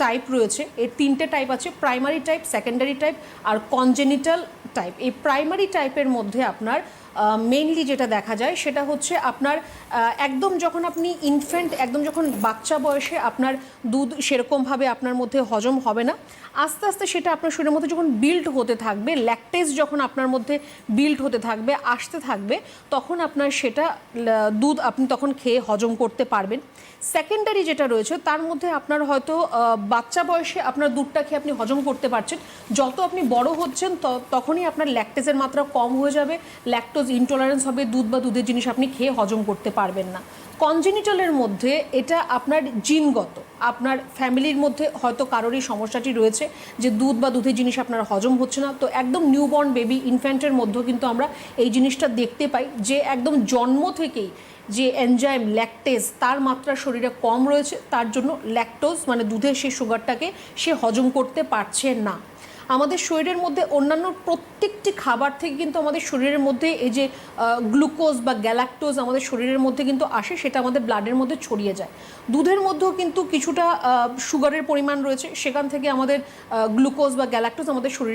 Type রয়েছে। এর তিনটে টাইপ আছে প্রাইমারি টাইপ সেকেন্ডারি টাইপ আর কনজেনিটাল টাইপ এই প্রাইমারি টাইপের মধ্যে আপনার মেনলি যেটা দেখা যায় সেটা হচ্ছে আপনার একদম যখন আপনি ইনফ্যান্ট একদম যখন বাচ্চা বয়সে আপনার দুধ সেরকমভাবে আপনার মধ্যে হজম হবে না, আস্তে আস্তে সেটা আপনার শরীরের মধ্যে যখন বিল্ড হতে থাকবে ল্যাকটেজ যখন আপনার মধ্যে বিল্ড হতে থাকবে, আসতে থাকবে, তখন আপনার সেটা দুধ আপনি তখন খেয়ে হজম করতে পারবেন। সেকেন্ডারি যেটা রয়েছে, তার মধ্যে আপনার হয়তো বাচ্চা বয়সে আপনার দুধটা খেয়ে আপনি হজম করতে পারছেন, যত আপনি বড় হচ্ছেন, ত- তখনই আপনার ল্যাকটেজের মাত্রা কম হয়ে যাবে ল্যাকটোজ ইনটলারেন্স হবে, দুধ বা দুধের জিনিস আপনি খেয়ে হজম করতে পারবেন না। কনজেনিটালের মধ্যে এটা আপনার জিনগত, আপনার ফ্যামিলির মধ্যে হয়তো কারোরই সমস্যাটি রয়েছে যে দুধ বা দুধের জিনিস আপনার হজম হচ্ছে না। তো একদম নিউবর্ন বেবি ইনফ্যান্টের মধ্যেও কিন্তু আমরা এই জিনিসটা দেখতে পাই যে একদম জন্ম থেকেই যে এনজাইম ল্যাকটেজ তার মাত্রা শরীরে কম রয়েছে, তার জন্য ল্যাকটোজ মানে দুধের সেই সুগারটাকে সে হজম করতে পারছে না। আমাদের শরীরের মধ্যে অন্যান্য প্রত্যেকটি খাবার থেকে কিন্তু আমাদের শরীরের মধ্যে এই যে গ্লুকোজ বা গ্যালাক্টোজ আমাদের শরীরের মধ্যে কিন্তু আসে, সেটা আমাদের ব্লাডের মধ্যে ছড়িয়ে যায়। দুধের মধ্যেও কিন্তু কিছুটা সুগারের পরিমাণ রয়েছে। সেখান থেকে আমাদের গ্লুকোজ বা গ্যালাক্টোজ আমাদের শরীরে